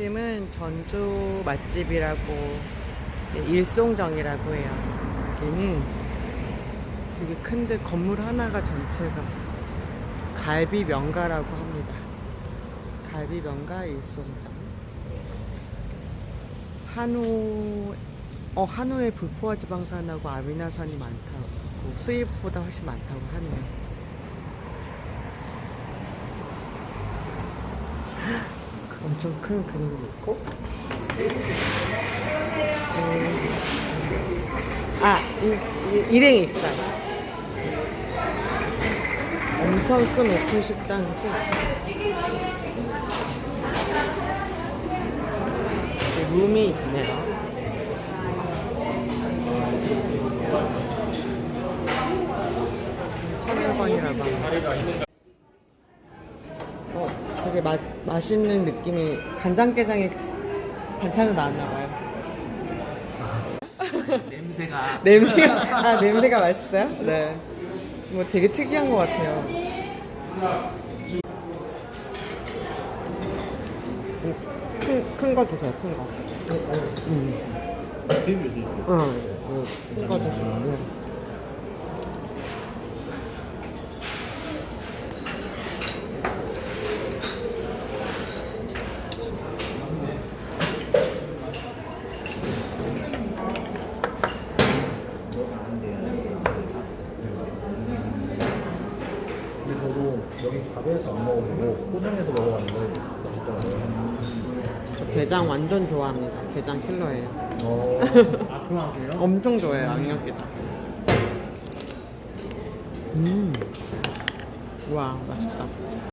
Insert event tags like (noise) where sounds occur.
중심은 전주 맛집이라고 네, 일송정이라고 해요. 여기는 되게 큰데 건물 하나가 전체가 갈비 명가라고 합니다. 갈비 명가 일송정. 한우 어 한우에 불포화 지방산하고 아미노산이 많다고 수입보다 훨씬 많다고 하네요. 엄청 큰 그림이 있고. 음. 아, 이, 이, 일행이 있어요. 엄청 큰 오픈 식당이고. 룸이 있네요. 천여관이라고 합니다. 어, 되게 맛, 맛있는 느낌이 간장게장이 반찬으로 나왔나 봐요. 냄새가 (laughs) 냄새가, 아, 냄새가 맛있어요? 네. 뭐 되게 특이한 것 같아요. 음, 큰, 큰거 주세요, 큰 거. 음. 응, 큰거 주세요. 네. 근데 저도 여기 가게에서 안 먹어보고 포장해서 먹어봤는데 맛있더라고요. 저 게장 완전 좋아합니다. 게장 킬러예요. 어, (laughs) 아, 그만하세요? 엄청 좋아해요, 양념게장. 음. 와, 맛있다.